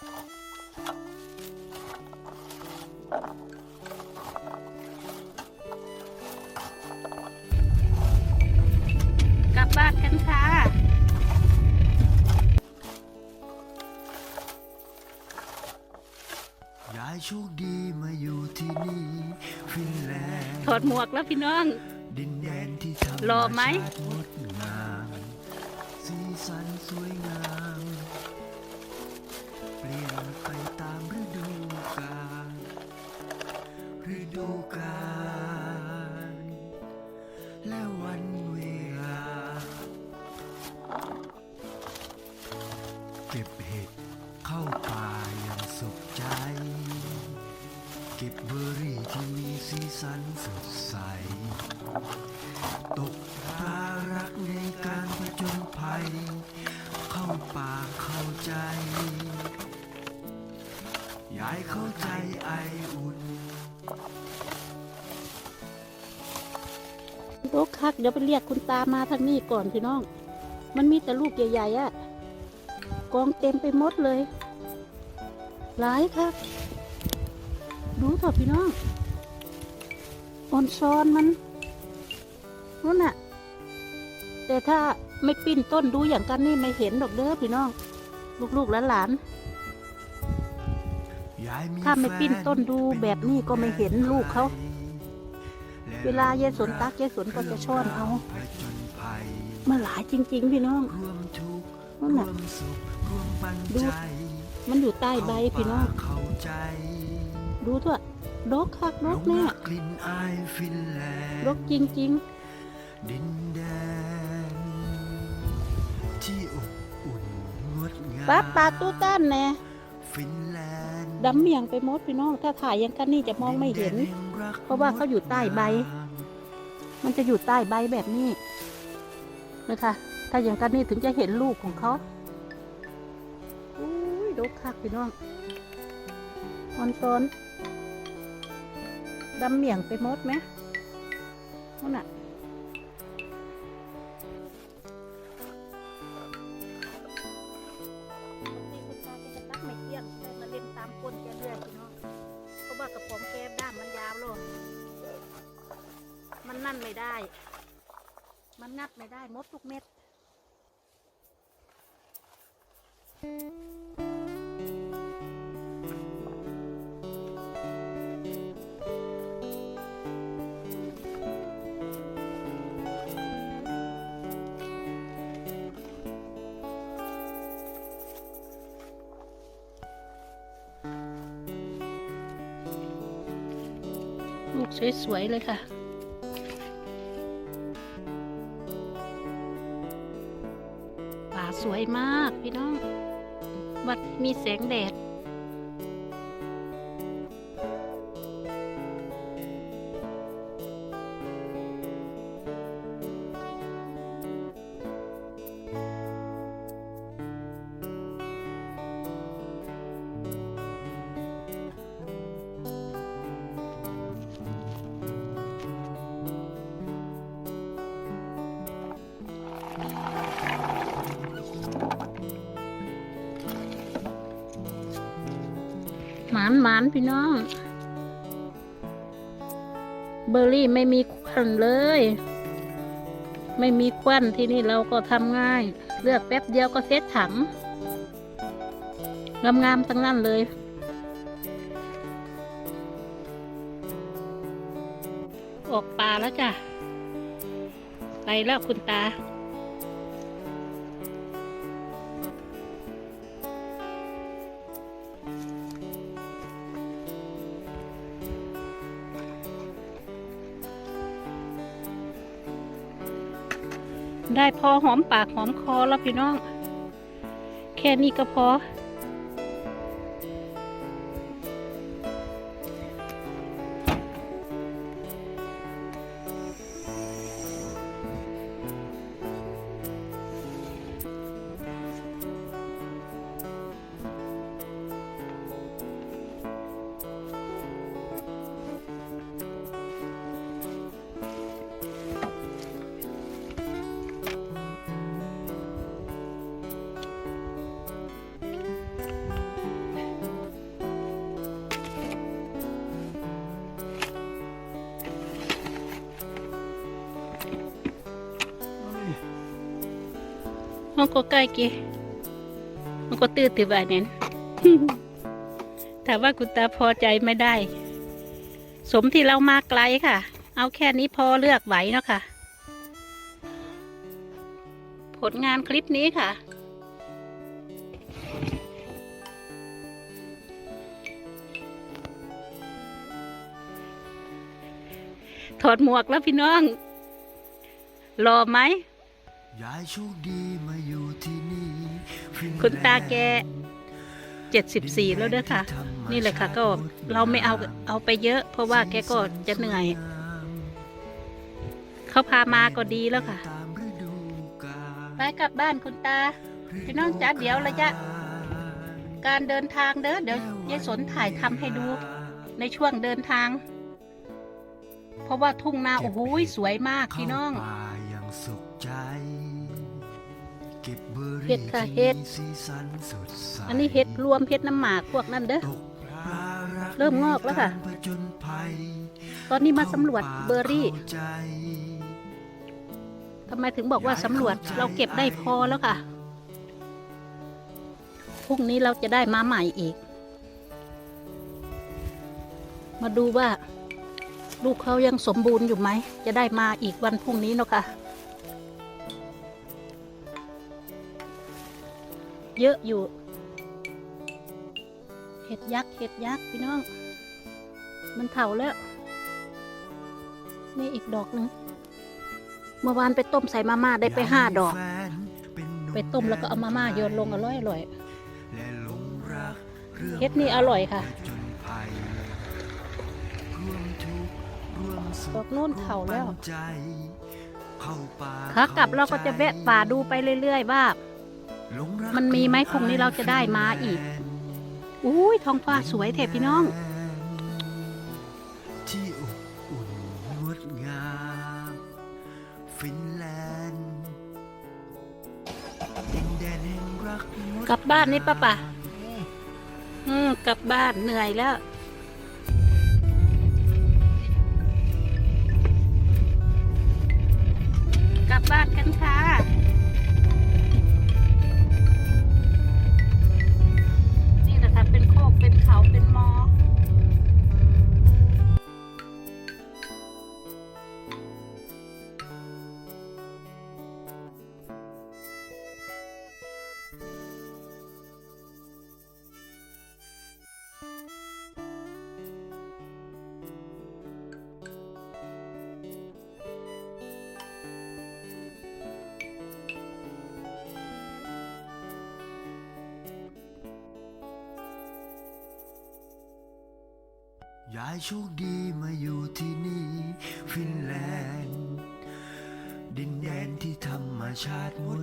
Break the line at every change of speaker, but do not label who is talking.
กลับบ้านกันค่ะ
ยายโชคดีมาอยู่ที่นี่ฟินแลนด์
ถอดหมวกแล้วพี่น้อง
ดินแดนที่ธรรม
หล่อไหม
ชาติงดงามสีสันสวยงาม ใจ เก็บเบอร์รี่ที่มีสีสันสดใส ตกตารักในการผจญภัย เข้าป่าเข้าใจ ยายเข้าใจไออุ่น
โรคคักเดี๋ยวไปเรียกคุณตามาทางนี้ก่อนพี่น้อง มันมีแต่ลูกใหญ่ๆอะ่ะ กองเต็มไปหมดเลย หลายครับ ดูเถอะพี่น้องออนซอนมันนั่นน่ะ แต่ถ้าไม่ปิ้นต้นดูอย่างกันนี่ไม่เห็นดอกเด้อพี่น้อง ลูกๆและหลาน
ยาย
ถ้าไม่ปิ้นต้นดูแบบนี้ก็ไม่เห็นลูกเขา เวลายายสนตักยายสนก็จะช้อนเอา
ผจญภัย
มาหลายจริง ๆ พี่น้อง
ร่วมทุกข์
นั่น
ร่
น่ะ
วมสุขร่วมปัน
ดู
ใจ
มันอยู่ใต้ใบพี่น้อง
เข้าใจ
ดูเถอะดกคักด
หล
ก
ง
แน่
รักกลิ่นอายฟินแลนด์
ดกจริง
ดินแดนที่อบอุ่นงดงาม
ๆป้าปลาตู้ต้านแน่
ฟินแลนด์
ดำเมียงไปหมดพี่น้องถ้าถ่ายอยังกันนี่จะมองไม่เห็น
ดิแดแห่งก
เพราะว่าเขาอยู่ใต้ใบ มันจะอยู่ใต้ใบแบบนี้นะคะถ้าอย่างกันนี่ถึงจะเห็นลูกของเขาอุ้ย ดกคักพี่น้องออนซอนดำเมียงไปหมดไหมนั่นน่ะนี่คุณตาแกจะตักไม่เที่ยงได้มาเล่นตามก้นแกเรื่อยพี่น้องเพราะว่ากระป๋องแกด้ามมันยาวโลงมันนั่นไม่ได้ มันงัดไม่ได้มดทุกเม็ด สวย ๆ เลยค่ะป่าสวยมากพี่น้อง วัดมีแสงแดด หมานหมานพี่น้อง เบอร์รี่ไม่มีควันเลย ไม่มีควันที่นี่เราก็ทำง่าย เลือกแป๊บเดียวก็เซ็ตถังงามๆทั้งนั้นเลย ออกป่าแล้วจ้ะไปแล้วคุณตา ได้พอหอมปากหอมคอแล้วพี่น้อง แค่นี้ก็พอ ก็ใกล้เกมันก็ตื้อติบานนั้นแต่ว่าคุณตาพอใจไม่ได้ สมที่เรามาไกลค่ะ เอาแค่นี้พอเลือกไหวเนาะค่ะ ผลงานคลิปนี้ค่ะ ถอดหมวกแล้วพี่น้องรอไหม
ยายโชคดีมาอยู่ที่นี่
คุณตาแกเจ็ดสิบสี่แล้วเด้อค่ะ นี่เลยค่ะ ก็เราไม่เอาเอาไปเยอะ เพราะว่าแกก็จะเหนื่อย เขาพามาก็ดีแล้วค่ะ ไปกลับบ้านคุณตา พี่น้องจ๊ะเดี๋ยวระยะ การเดินทางเด้อเดี๋ยวยายสนถ่ายทำให้ดู ในช่วงเดินทาง เพราะว่าทุ่งนาโอ้โหสวยมากพี่น้อง
เข้าป่าอย่างสุขใจเก็บเบอร์
เห็
รี่
ดค่ะเห็ด
ที่มีสีสันสดใส
อันนี้เห็ดรวมเห็ดน้ำหมากพวกนั้นเด้อ
ตกปลารัก
เริ่มงอกแล้วค่ะ
ในการผจญภัย
ตอนนี้มาสำรวจเบอร์รี่
เข้าใจ
ทำไมถึงบอกว่าสำรวจเราเก็บได้พอแล้วค่ะ พรุ่งนี้เราจะได้มาใหม่อีก มาดูว่า ลูกเขายังสมบูรณ์อยู่ไหม จะได้มาอีกวันพรุ่งนี้เนาะค่ะ เยอะอยู่ เห็ดยักษ์เห็ดยักษ์พี่น้อง มันเถาแล้ว นี่อีกดอกหนึ่งเมื่อวานไปต้มใส่มาม่าได้ไปห้าดอก
ยายมีแฟนเป็นหนุ่
ไปต้มแล้วก็เอามาม่าโยนลงอร่อยอร่อย
และหลงรักรื่อง
เฮ็ดนี่อร่อยค่ะ
ผจญภัยร่วมทุกข์ร่วมสุข
ดอกโน่นเถาแล้ว
ร่มปันใจเข้าป่า
ขากลับเราก็จะแวะป่าดูไปเรื่อยๆว่า
หลงรัก
มันมีไหมพรุ่งนี้เราจะได้มาอีก อุ้ยท้องฟ้าสวยแท้พี่น้อง
ที่อบอุ่นงดงามฟินแลนด์ดินแดนแห่งรักงด
กลับบ้านนี่ปะปะ
งาม
อืมกลับบ้านเหนื่อยแล้ว
ได้โชคดีมาอยู่ที่นี่ฟินแลนด์ ดินแดนที่ธรรมชาติงด